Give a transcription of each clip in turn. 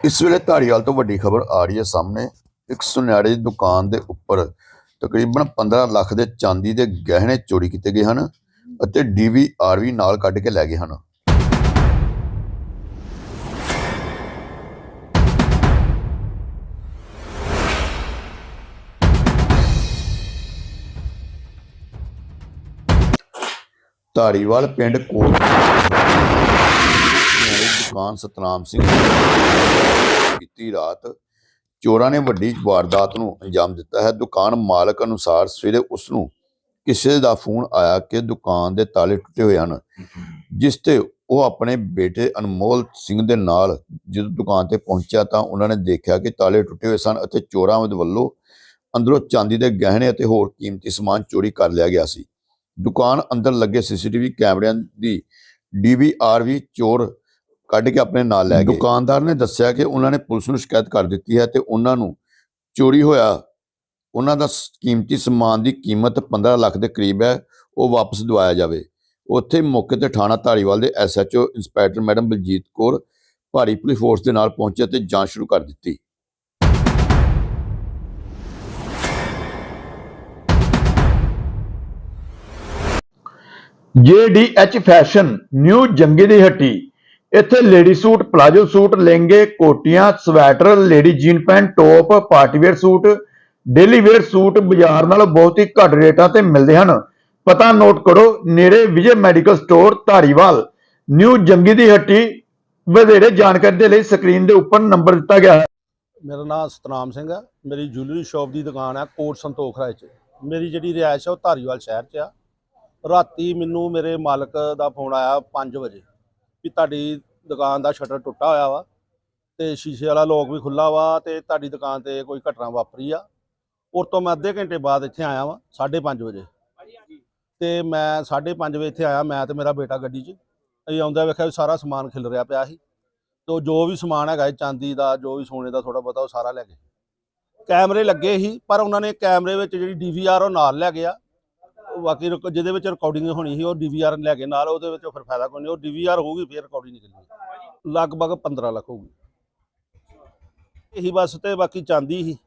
ਇਸ ਵੇਲੇ ਧਾਰੀਵਾਲ ਤੋਂ ਵੱਡੀ ਖਬਰ ਆ ਰਹੀ ਹੈ ਸਾਹਮਣੇ। ਇੱਕ ਸੁਨਿਆਰੇ ਦੀ ਦੁਕਾਨ ਦੇ ਉੱਪਰ ਤਕਰੀਬਨ 15 ਲੱਖ ਦੇ ਚਾਂਦੀ ਦੇ ਗਹਿਣੇ ਚੋਰੀ ਕੀਤੇ ਗਏ ਹਨ ਅਤੇ ਡੀਵੀਆਰ ਵੀ ਨਾਲ ਕੱਢ ਕੇ ਲੈ ਗਏ ਹਨ। ਧਾਰੀਵਾਲ ਪਿੰਡ ਕੋਟ ਦੁਕਾਨ ਸਤਨਾਮ ਸਿੰਘ ਬੀਤੀ ਰਾਤ। ਚੋਰਾਂ ਨੇ ਵੱਡੀ ਵਾਰਦਾਤ ਨੂੰ ਅੰਜਾਮ ਦਿੱਤਾ ਹੈ। ਦੁਕਾਨ ਮਾਲਕ ਅਨੁਸਾਰ ਸਵੇਰੇ ਉਸ ਨੂੰ ਕਿਸੇ ਦਾ ਫੋਨ ਆਇਆ ਕਿ ਦੁਕਾਨ ਦੇ ਤਾਲੇ ਟੁੱਟੇ ਹੋਏ ਹਨ, ਜਿਸ ਤੇ ਉਹ ਆਪਣੇ ਬੇਟੇ ਅਨਮੋਲ ਸਿੰਘ ਦੇ ਨਾਲ ਜਦੋਂ ਦੁਕਾਨ ਤੇ ਪਹੁੰਚਿਆ ਤਾਂ ਉਹਨਾਂ ਨੇ ਦੇਖਿਆ ਕਿ ਤਾਲੇ ਟੁੱਟੇ ਹੋਏ ਸਨ ਅਤੇ ਚੋਰਾਂ ਦੇ ਵੱਲੋਂ ਅੰਦਰੋਂ ਚਾਂਦੀ ਦੇ ਗਹਿਣੇ ਅਤੇ ਹੋਰ ਕੀਮਤੀ ਸਮਾਨ ਚੋਰੀ ਕਰ ਲਿਆ ਗਿਆ ਸੀ। ਦੁਕਾਨ ਅੰਦਰ ਲੱਗੇ ਸੀਸੀਟੀਵੀ ਕੈਮਰਿਆਂ ਦੀ ਡੀਵੀਆਰ ਵੀ ਚੋਰ ਕੱਢ ਕੇ ਆਪਣੇ ਨਾਲ ਲੈ ਗਏ। ਦੁਕਾਨਦਾਰ ਨੇ ਦੱਸਿਆ ਕਿ ਉਹਨਾਂ ਨੇ ਪੁਲਿਸ ਨੂੰ ਸ਼ਿਕਾਇਤ ਕਰ ਦਿੱਤੀ ਹੈ ਤੇ ਉਹਨਾਂ ਨੂੰ ਚੋਰੀ ਹੋਇਆ। ਉਹਨਾਂ ਦਾ ਕੀਮਤੀ ਸਮਾਨ ਦੀ ਕੀਮਤ 15 ਲੱਖ ਦੇ ਕਰੀਬ ਹੈ ਉਹ ਵਾਪਸ ਦਿਵਾਇਆ ਜਾਵੇ। ਉੱਥੇ ਮੌਕੇ ਤੇ ਥਾਣਾ ਧਾਰੀਵਾਲ ਦੇ SHO inspector madam Baljit Kaur ਭਾਰੀ ਪੁਲਿਸ ਫੋਰਸ ਦੇ ਨਾਲ ਪਹੁੰਚੇ ਤੇ ਜਾਂਚ ਸ਼ੁਰੂ ਕਰ ਦਿੱਤੀ। JDH ਫੈਸ਼ਨ ਨਿਊ ਜੰਗੇ ਦੀ ਹੱਟੀ ਇੱਥੇ ਲੇਡੀ ਸੂਟ, ਪਲਾਜੋ ਸੂਟ, ਲਹਿੰਗੇ, ਕੋਟੀਆਂ, sweater, lady jean pant, top party wear suit, daily wear suit ਬਾਜ਼ਾਰ ਨਾਲੋਂ ਬਹੁਤ ਹੀ ਘੱਟ ਰੇਟਾਂ ਤੇ ਮਿਲਦੇ ਹਨ। ਪਤਾ ਨੋਟ ਕਰੋ, ਨੇੜੇ Vijay medical store, Dhariwal. New Jangi ਦੀ ਹੱਟੀ, ਵਧੇਰੇ ਜਾਣਕਾਰੀ ਦੇ ਲਈ ਸਕਰੀਨ ਦੇ ਉੱਪਰ ਨੰਬਰ ਦਿੱਤਾ ਗਿਆ ਹੈ। ਮੇਰਾ ਨਾਮ ਸਤਨਾਮ ਸਿੰਘ ਹੈ। ਮੇਰੀ ਜੁਐਲਰੀ ਸ਼ਾਪ ਦੀ ਦੁਕਾਨ ਹੈ ਕੋਟ ਸੰਤੋਖ ਰਾਏ 'ਚ। ਮੇਰੀ ਜਿਹੜੀ ਰਿਹਾਇਸ਼ ਹੈ ਉਹ ਧਾਰੀਵਾਲ ਸ਼ਹਿਰ 'ਚ ਆ। ਰਾਤੀ ਮੈਨੂੰ ਮੇਰੇ ਮਾਲਕ ਦਾ ਫੋਨ ਆਇਆ 5 ਵਜੇ। ਵੀ ਤੁਹਾਡੀ ਦੁਕਾਨ ਦਾ ਸ਼ਟਰ ਟੁੱਟਾ ਹੋਇਆ ਵਾ ਤੇ ਸ਼ੀਸ਼ੇ ਵਾਲਾ ਲੋਕ ਵੀ ਖੁੱਲਾ ਵਾ ਤੇ ਤੁਹਾਡੀ ਦੁਕਾਨ ਤੇ ਕੋਈ ਘਟਨਾ ਵਾਪਰੀ ਆ। ਉਸ ਤੋਂ ਮੈਂ ਅੱਧੇ ਘੰਟੇ ਬਾਅਦ ਇੱਥੇ ਆਇਆ ਵਾਂ 5:30 ਵਜੇ। ਤੇ ਮੈਂ 5:30 ਵਜੇ ਇੱਥੇ ਆਇਆ, ਮੈਂ ਤੇ ਮੇਰਾ ਬੇਟਾ ਗੱਡੀ 'ਚ। ਅਸੀਂ ਆਉਂਦਾ ਵੇਖਿਆ ਵੀ ਸਾਰਾ ਸਮਾਨ ਖਿਲ ਰਿਹਾ ਪਿਆ ਸੀ। ਤੋ ਜੋ ਵੀ ਸਮਾਨ ਹੈਗਾ ਚਾਂਦੀ ਦਾ, ਜੋ ਵੀ ਸੋਨੇ ਦਾ ਥੋੜਾ ਬਹੁਤਾ ਉਹ ਸਾਰਾ ਲੈ ਗਏ। ਕੈਮਰੇ ਲੱਗੇ ਸੀ, ਪਰ ਉਹਨਾਂ ਨੇ ਕੈਮਰੇ ਵਿੱਚ ਜਿਹੜੀ ਡੀਵੀਆਰ ਉਹ ਨਾਲ ਲੈ ਗਿਆ। ਬਾਕੀ ਰਿਕ- ਜਿਹਦੇ ਵਿੱਚ ਰਿਕਾਰਡਿੰਗ ਹੋਣੀ ਸੀ, ਉਹ ਡੀਵੀਆਰ ਲੈ ਕੇ ਨਾਲ ਉਹਦੇ ਵਿੱਚ ਫਿਰ ਫਾਇਦਾ ਕੋਈ ਨਹੀਂ, ਉਹ ਡੀਵੀਆਰ ਹੋਊਗੀ, ਫਿਰ ਰਿਕਾਰਡਿੰਗ ਨਿਕਲਣੀ ਲਗਭਗ 15 ਲੱਖ ਹੋਊਗੀ। ਇਹੀ ਬਸ ਤੇ ਬਾਕੀ ਚਾਂਦੀ ਸੀ,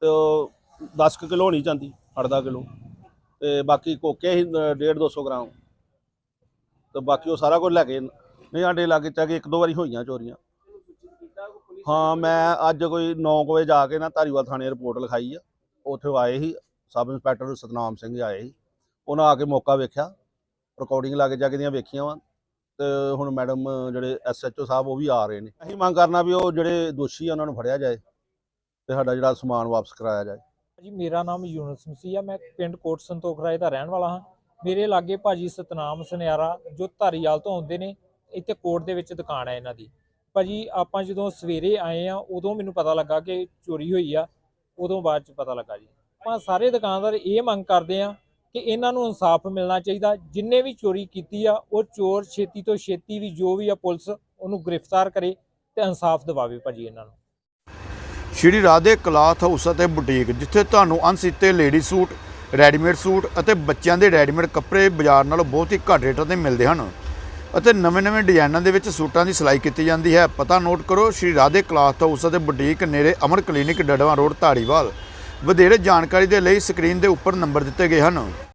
ਤੇ ਉਹ 10 ਕੁ ਕਿਲੋ ਹੋਣੀ ਚਾਂਦੀ 8-10 ਕਿਲੋ। ਤੇ ਬਾਕੀ ਕੋਕੇ ਸੀ 1.5 200 ਗ੍ਰਾਮ। ਤੇ ਬਾਕੀ ਉਹ ਸਾਰਾ ਕੁਝ ਲੈ ਕੇ, ਨਹੀਂ ਸਾਡੇ ਲਾਗੇ ਚਾਗੇ ਇੱਕ ਦੋ ਵਾਰੀ ਹੋਈਆਂ ਚੋਰੀਆਂ। ਹਾਂ, ਮੈਂ ਅੱਜ ਕੋਈ 9 ਵਜੇ ਜਾ ਕੇ ਨਾ ਧਾਰੀਵਾਲ ਥਾਣੇ ਰਿਪੋਰਟ ਲਿਖਾਈ ਆ। ਉੱਥੇ ਉਹ ਆਏ ਸੀ, ਸਬ ਇੰਸਪੈਕਟਰ ਸਤਨਾਮ ਸਿੰਘ ਆਏ ਸੀ। ਉਹਨਾਂ ਆ ਕੇ ਮੌਕਾ ਵੇਖਿਆ ਰਿਕਾਰਡਿੰਗ ਲਾ ਕੇ ਜਾ ਕੇ ਦੀਆਂ ਵੇਖੀਆਂ ਵਾ, ਤੇ ਹੁਣ ਮੈਡਮ ਜਿਹੜੇ ਐਸਐਚਓ ਸਾਹਿਬ ਉਹ ਵੀ ਆ ਰਹੇ ਨੇ। ਅਸੀਂ ਮੰਗ ਕਰਨਾ ਵੀ ਉਹ ਜਿਹੜੇ ਦੋਸ਼ੀ ਆ ਉਹਨਾਂ ਨੂੰ ਫੜਿਆ ਜਾਏ ਤੇ ਸਾਡਾ ਜਿਹੜਾ ਸਮਾਨ ਵਾਪਸ ਕਰਾਇਆ ਜਾਏ। ਜੀ, ਮੇਰਾ ਨਾਮ ਯੂਨਸ ਮਸੀਹ ਆ, ਮੈਂ ਪਿੰਡ ਕੋਟ ਸੰਤੋਖ ਰਾਏ ਦਾ ਰਹਿਣ ਵਾਲਾ ਹਾਂ। ਮੇਰੇ ਲਾਗੇ ਭਾਜੀ ਸਤਨਾਮ ਸੁਨਿਆਰਾ ਜੋ ਧਾਰੀਵਾਲ ਤੋਂ ਆਉਂਦੇ ਨੇ, ਇੱਥੇ ਕੋਟ ਦੇ ਵਿੱਚ ਦੁਕਾਨ ਹੈ ਇਹਨਾਂ ਦੀ। ਭਾਜੀ, ਆਪਾਂ ਜਦੋਂ ਸਵੇਰੇ ਆਏ ਆ, ਉਦੋਂ ਮੈਨੂੰ ਪਤਾ ਲੱਗਾ ਕਿ ਚੋਰੀ ਹੋਈ ਆ, ਉਦੋਂ ਬਾਅਦ ਚ ਪਤਾ ਲੱਗਾ ਜੀ। ਆਪਾਂ ਸਾਰੇ ਦੁਕਾਨਦਾਰ ਇਹ ਮੰਗ ਕਰਦੇ ਆ ਕਿ ਇਹਨਾਂ ਨੂੰ ਇਨਸਾਫ ਮਿਲਣਾ ਚਾਹੀਦਾ। ਜਿੰਨੇ ਵੀ ਚੋਰੀ ਕੀਤੀ ਆ, ਉਹ ਚੋਰ ਛੇਤੀ ਤੋਂ ਛੇਤੀ ਵੀ ਜੋ ਵੀ ਆ ਪੁਲਿਸ, ਉਹਨੂੰ ਗ੍ਰਿਫਤਾਰ ਕਰੇ ਤੇ ਇਨਸਾਫ ਦਿਵਾਵੇ ਭਾਜੀ ਇਹਨਾਂ ਨੂੰ। ਸ਼੍ਰੀ ਰਾਧੇ ਕਲਾਥ ਹਾਊਸ ਅਤੇ ਬੁਟੀਕ, ਜਿੱਥੇ ਤੁਹਾਨੂੰ ਅਣਸੀਤੇ ਲੇਡੀ ਸੂਟ, ਰੈਡੀਮੇਡ ਸੂਟ ਅਤੇ ਬੱਚਿਆਂ ਦੇ ਰੈਡੀਮੇਡ ਕੱਪੜੇ ਬਾਜ਼ਾਰ ਨਾਲੋਂ ਬਹੁਤ ਹੀ ਘੱਟ ਰੇਟਾਂ ਤੇ ਮਿਲਦੇ ਹਨ ਅਤੇ ਨਵੇਂ-ਨਵੇਂ ਡਿਜ਼ਾਈਨਾਂ ਦੇ ਵਿੱਚ ਸੂਟਾਂ ਦੀ ਸਿਲਾਈ ਕੀਤੀ ਜਾਂਦੀ ਹੈ। ਪਤਾ ਨੋਟ ਕਰੋ, ਸ਼੍ਰੀ ਰਾਧੇ ਕਲਾਥ ਹਾਊਸ ਅਤੇ ਬੁਟੀਕ ਨੇੜੇ ਅਮਰ ਕਲੀਨਿਕ ਡੜਵਾ ਰੋਡ, ਧਾਰੀਵਾਲ। ਵਧੇਰੇ ਜਾਣਕਾਰੀ ਦੇ ਲਈ ਸਕਰੀਨ ਦੇ ਉੱਪਰ ਨੰਬਰ ਦਿੱਤੇ ਗਏ ਹਨ।